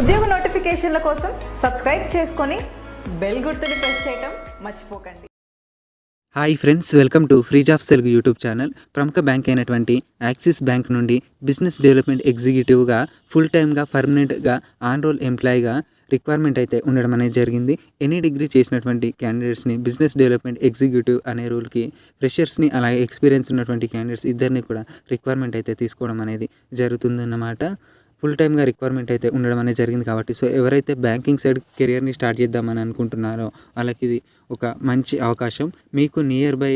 ఉద్యోగ నోటిఫికేషన్ల కోసం సబ్స్క్రైబ్ చేసుకొని బెల్ గుర్తుని ప్రెస్ చేయటం మర్చిపోకండి. Hi friends welcome to free jobs Telugu YouTube channel. ప్రముఖ బ్యాంక్ అయినటువంటి యాక్సిస్ బ్యాంక్ నుండి బిజినెస్ డెవలప్మెంట్ ఎగ్జిక్యూటివ్గా ఫుల్ టైమ్గా పర్మనెంట్గా ఆన్ రోల్ ఎంప్లాయీగా రిక్వైర్మెంట్ అయితే ఉండడం అనేది జరిగింది. ఎనీ డిగ్రీ చేసినటువంటి క్యాండిడేట్స్ని బిజినెస్ డెవలప్మెంట్ ఎగ్జిక్యూటివ్ అనే రూల్కి ఫ్రెషర్స్ని అలాగే ఎక్స్పీరియన్స్ ఉన్నటువంటి క్యాండిడేట్స్ ఇద్దరిని కూడా రిక్వైర్మెంట్ అయితే తీసుకోవడం అనేది జరుగుతుందన్నమాట. ఫుల్ టైమ్గా రిక్వైర్మెంట్ అయితే ఉండడం అనేది జరిగింది కాబట్టి సో ఎవరైతే బ్యాంకింగ్ సైడ్ కెరియర్ని స్టార్ట్ చేద్దామని అనుకుంటున్నారో వాళ్ళకి ఇది ఒక మంచి అవకాశం. మీకు నియర్ బై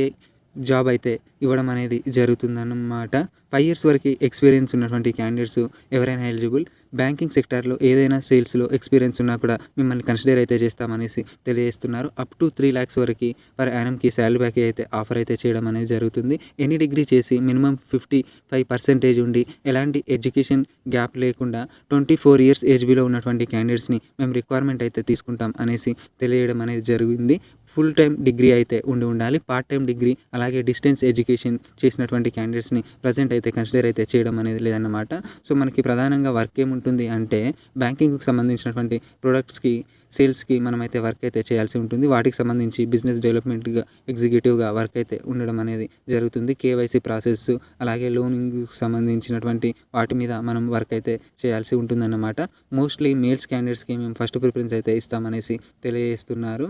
జాబ్ అయితే ఇవ్వడం అనేది జరుగుతుందన్నమాట. ఫైవ్ ఇయర్స్ వరకు ఎక్స్పీరియన్స్ ఉన్నటువంటి క్యాండిడేట్స్ ఎవరైనా ఎలిజిబుల్ బ్యాంకింగ్ సెక్టార్లో ఏదైనా సేల్స్లో ఎక్స్పీరియన్స్ ఉన్నా కూడా మిమ్మల్ని కన్సిడర్ అయితే చేస్తామనేసి తెలియజేస్తున్నారు. అప్ టు త్రీ ల్యాక్స్ వరకు పర్ యానమ్కి శాలరీ ప్యాకేజ్ అయితే ఆఫర్ అయితే చేయడం అనేది జరుగుతుంది. ఎనీ డిగ్రీ చేసి మినిమం ఫిఫ్టీ ఫైవ్ పర్సెంటేజ్ ఉండి ఎలాంటి ఎడ్యుకేషన్ గ్యాప్ లేకుండా twenty four years age below ఉన్నటువంటి క్యాండిడేట్స్ని మేము రిక్వైర్మెంట్ అయితే తీసుకుంటాం అనేసి తెలియడం అనేది జరిగింది. ఫుల్ టైం డిగ్రీ అయితే ఉండి ఉండాలి. పార్ట్ టైం డిగ్రీ అలాగే డిస్టెన్స్ ఎడ్యుకేషన్ చేసినటువంటి క్యాండిడేట్స్ని ప్రజెంట్ అయితే కన్సిడర్ అయితే చేయడం అనేది లేదన్నమాట. సో మనకి ప్రధానంగా వర్క్ ఏముంటుంది అంటే బ్యాంకింగ్కి సంబంధించినటువంటి ప్రొడక్ట్స్కి సేల్స్కి మనమైతే వర్క్ అయితే చేయాల్సి ఉంటుంది. వాటికి సంబంధించి బిజినెస్ డెవలప్మెంట్గా ఎగ్జిక్యూటివ్గా వర్క్ అయితే ఉండడం అనేది జరుగుతుంది. కేవైసీ ప్రాసెస్ అలాగే లోనింగ్ సంబంధించినటువంటి వాటి మీద మనం వర్క్ అయితే చేయాల్సి ఉంటుందన్నమాట. మోస్ట్లీ మేల్స్ క్యాండిడేట్స్కి మేము ఫస్ట్ ప్రిఫరెన్స్ అయితే ఇస్తామనేసి తెలియజేస్తున్నారు.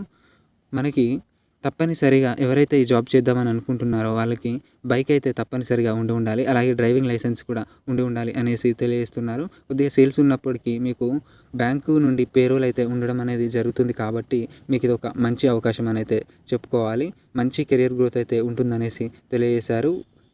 మనకి తప్పనిసరిగా ఎవరైతే ఈ జాబ్ చేద్దామని అనుకుంటున్నారో వాళ్ళకి బైక్ అయితే తప్పనిసరిగా ఉండి ఉండాలి. అలాగే డ్రైవింగ్ లైసెన్స్ కూడా ఉండి ఉండాలి అనేసి తెలియజేస్తున్నారు. కొద్దిగా సేల్స్ ఉన్నప్పటికీ మీకు బ్యాంకు నుండి పేరోల్ అయితే ఉండడం అనేది జరుగుతుంది కాబట్టి మీకు ఇది ఒక మంచి అవకాశం అని అయితే చెప్పుకోవాలి. మంచి కెరియర్ గ్రోత్ అయితే ఉంటుందనేసి తెలియజేశారు.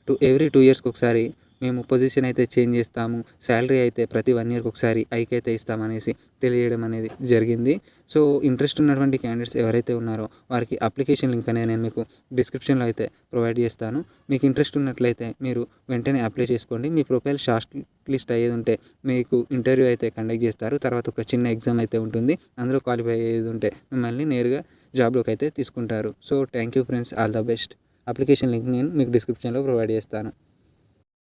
టూ ఎవ్రీ టూ ఇయర్స్కి ఒకసారి మేము పొజిషన్ అయితే చేంజ్ చేస్తాము శాలరీ అయితే ప్రతి వన్ ఇయర్కి ఒకసారి ఐక్ అయితే ఇస్తామనేసి తెలియడం అనేది జరిగింది. సో ఇంట్రెస్ట్ ఉన్నటువంటి క్యాండిడేట్స్ ఎవరైతే ఉన్నారో వారికి అప్లికేషన్ లింక్ అనేది నేను మీకు డిస్క్రిప్షన్లో అయితే ప్రొవైడ్ చేస్తాను. మీకు ఇంట్రెస్ట్ ఉన్నట్లయితే మీరు వెంటనే అప్లై చేసుకోండి. మీ ప్రొఫైల్ షార్ట్ లిస్ట్ అయ్యేది ఉంటే మీకు ఇంటర్వ్యూ అయితే కండక్ట్ చేస్తారు. తర్వాత ఒక చిన్న ఎగ్జామ్ అయితే ఉంటుంది. అందులో క్వాలిఫై అయ్యేది ఉంటే మిమ్మల్ని నేరుగా జాబ్లోకి అయితే తీసుకుంటారు. So thank you friends all the best application link నేను మీకు డిస్క్రిప్షన్లో ప్రొవైడ్ చేస్తాను.